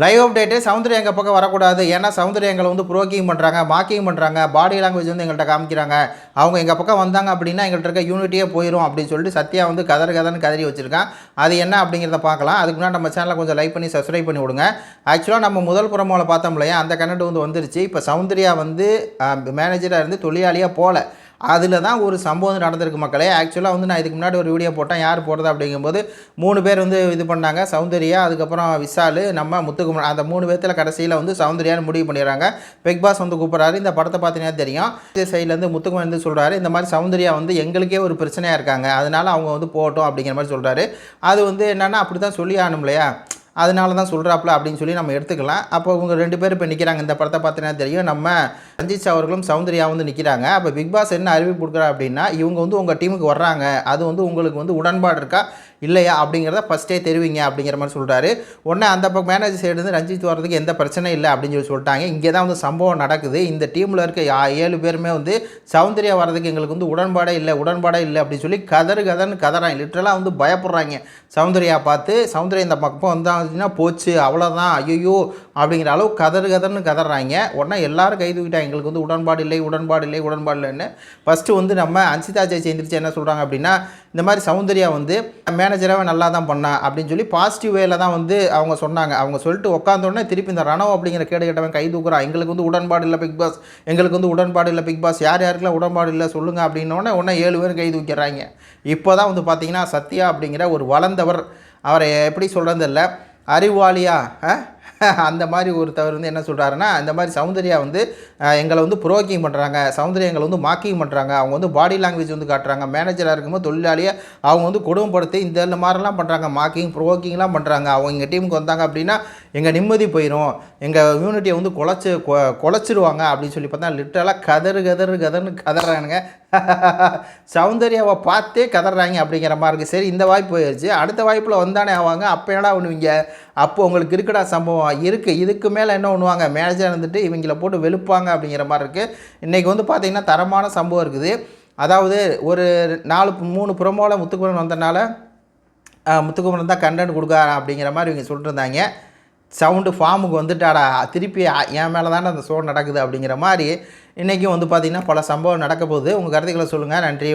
Live update Soundarya எங்கள் பக்கம் வரக்கூடாது. ஏன்னா சௌந்தர்யா எங்களை வந்து ப்ரோக்கிங் பண்ணுறாங்க மாக்கிங் பண்ணுறாங்க பாடி லாங்குவேஜ் வந்து எங்கள்கிட்ட காமிக்கிறாங்க. அவங்க எங்கள் பக்கம் வந்தாங்க அப்படின்னா எங்கள்கிட்ட இருக்க யூனிட்டியே போயிடும் அப்படின்னு சொல்லிட்டு சத்யா வந்து கதறு கதன்னு கதறி வச்சுருக்கான். அது என்ன அப்படிங்கிறத பார்க்கலாம். அதுக்கு முன்னாடி நம்ம சேனலை கொஞ்சம் லைக் பண்ணி சப்ஸ்கிரைப் பண்ணி விடுங்க. ஆக்சுவலாக நம்ம முதல் புறமோல பார்த்தோம் இல்லையா? அந்த கனெக்ட் வந்து வந்துருச்சு. இப்போ சௌந்தர்யா வந்து மேனேஜராக இருந்து தொழிலாளியாக போகல அதில் தான் ஒரு சம்பவம் நடந்திருக்கு மக்களே. ஆக்சுவலாக வந்து நான் இதுக்கு முன்னாடி ஒரு வீடியோ போட்டேன். யார் போடுறது அப்படிங்கும்போது மூணு பேர் வந்து இது பண்ணாங்க. சௌந்தர்யா அதுக்கப்புறம் விஷால் நம்ம முத்துக்குமர் அந்த மூணு பேர்த்தில் கடைசியில் வந்து சௌந்தர்யான்னு முடிவு பண்ணிடுறாங்க. பிக் பாஸ் வந்து கூப்பிட்றாரு. இந்த படத்தை பார்த்தீங்கன்னா தெரியும். சைட்லேருந்து முத்துக்குமர் வந்து சொல்கிறாரு இந்த மாதிரி சௌந்தர்யா வந்து எங்களுக்கே ஒரு பிரச்சனையாக இருக்காங்க. அதனால் அவங்க வந்து போட்டோம் அப்படிங்கிற மாதிரி சொல்கிறாரு அது வந்து என்னென்னா அப்படி தான் சொல்லி ஆகணும் இல்லையா அதனால தான் சொல்கிறாப்புல அப்படின்னு சொல்லி நம்ம எடுத்துக்கலாம். அப்போ இவங்க ரெண்டு பேரும் இப்போ நிற்கிறாங்க இந்த படத்தை பார்த்தீங்கன்னா தெரியும். நம்ம ரஞ்சித் அவர்களும் சௌந்தர்யா வந்து நிற்கிறாங்க அப்போ பிக் பாஸ் என்ன அறிவிப்பு கொடுக்குறா அப்படின்னா இவங்க வந்து உங்கள் டீமுக்கு வர்றாங்க. அது வந்து உங்களுக்கு வந்து உடன்பாடு இருக்கா? இல்லையா அப்படிங்கிறத ஃபஸ்ட்டே தெரிவிங்க அப்படிங்கிற மாதிரி சொல்கிறாரு உடனே அந்த பக்கம் மேனேஜர் சைடுலேருந்து ரஞ்சித் வர்றதுக்கு எந்த பிரச்சனையும் இல்லை அப்படின்னு சொல்லி சொல்லிட்டாங்க. இங்கே தான் வந்து சம்பவம் நடக்குது. இந்த டீமில் இருக்க யா- ஏழு பேருமே வந்து சௌந்தர்யா வர்றதுக்கு எங்களுக்கு வந்து உடன்பாடே இல்லை உடன்பாடே இல்லை அப்படின்னு சொல்லி கதறு கதன்னு கதறாங்க. லிட்டரலாக வந்து பயப்படுறாங்க. சௌந்தர்யா பார்த்து சௌந்தர்யா இந்த பக்கம் வந்தாச்சுன்னா போச்சு அவ்வளோதான் ஐயோ அப்படிங்கிற அளவு கதறு கதர்னு கதறாங்க. உடனே எல்லாரும் கை தூக்கிட்டாங்க. எங்களுக்கு வந்து உடன்பாடு இல்லை உடன்பாடு இல்லை உடன்பாடு இல்லைன்னு. ஃபஸ்ட்டு வந்து நம்ம அன்சிதா ஜெய் எந்திரிச்சு என்ன சொல்கிறாங்க அப்படின்னா இந்த மாதிரி சௌந்தர்யா வந்து மேனேஜராகவே நல்லா தான் பண்ணா அப்படின்னு சொல்லி பாசிட்டிவ் வேல தான் வந்து அவங்க சொன்னாங்க. அவங்க சொல்லிட்டு உட்காந்தோடனே திருப்பி இந்த ரணவ் அப்படிங்கிற கேடு கேட்டவன் கை தூக்குறான் எங்களுக்கு வந்து உடன்பாடு இல்லை பிக் பாஸ். எங்களுக்கு வந்து உடன்பாடு இல்லை பிக் பாஸ். யார் யாருக்கெல்லாம் உடன்பாடு இல்லை சொல்லுங்கள் அப்படின்னோடனே உடனே ஏழு பேர் கை தூக்கிறாங்க இப்போ தான் வந்து பார்த்தீங்கன்னா சத்யா அப்படிங்கிற ஒரு வளர்ந்தவர். அவரை எப்படி சொல்கிறது இல்லை அறிவாளியா அந்த மாதிரி ஒருத்தவர் வந்து என்ன சொல்கிறாருன்னா இந்த மாதிரி சௌந்தர்யா வந்து எங்களை வந்து புரோக்கிங் பண்ணுறாங்க சௌந்தர்யா எங்களை வந்து மாக்கிங் பண்ணுறாங்க அவங்க வந்து பாடி லாங்குவேஜ் வந்து காட்டுறாங்க. மேனேஜராக இருக்கும்போது தொழிலாளியை அவங்க வந்து குடும்பப்படுத்தி இந்த மாதிரிலாம் பண்ணுறாங்க மாக்கிங் ப்ரோக்கிங்லாம் பண்ணுறாங்க அவங்க எங்கள் டீமுக்கு வந்தாங்க அப்படின்னா எங்கள் நிம்மதி போயிடும் எங்கள் யூனிட்டியை வந்து குலைச்சி கொ- அப்படின்னு சொல்லி பார்த்தா லிட்டரலாக கதறு கதறு கதர்னு கதறானுங்க. சௌந்தர்யாவை பார்த்தே கதறாங்க அப்படிங்கிற மாதிரி இருக்குது சரி இந்த வாய்ப்பு போயிடுச்சு அடுத்த வாய்ப்பில் வந்தானே ஆவாங்க அப்போ என்னடா பண்ணுவீங்க? அப்போ உங்களுக்கு இருக்கடா சம்பவம் இருக்குது இதுக்கு மேலே என்ன பண்ணுவாங்க? மேனேஜர் இருந்துட்டு இவங்கள போட்டு வெளுப்பாங்க அப்படிங்கிற மாதிரி இருக்குது இன்றைக்கி வந்து பார்த்திங்கன்னா தரமான சம்பவம் இருக்குது. அதாவது ஒரு நாலு மூணு புறமோல முத்துக்குமரன் வந்தனால முத்துக்குமரன் தான் கண்டென்ட் கொடுக்காரன் அப்படிங்கிற மாதிரி இவங்க சொல்லிட்டுருந்தாங்க. சவுண்டு ஃபார்முக்கு வந்துட்டாடா. திருப்பி என் மேலே தானே அந்த ஷோ நடக்குது அப்படிங்கிற மாதிரி இன்றைக்கும் வந்து பார்த்திங்கன்னா பல சம்பவம் நடக்க போகுது. உங்கள் கருத்துக்களை சொல்லுங்கள் நன்றி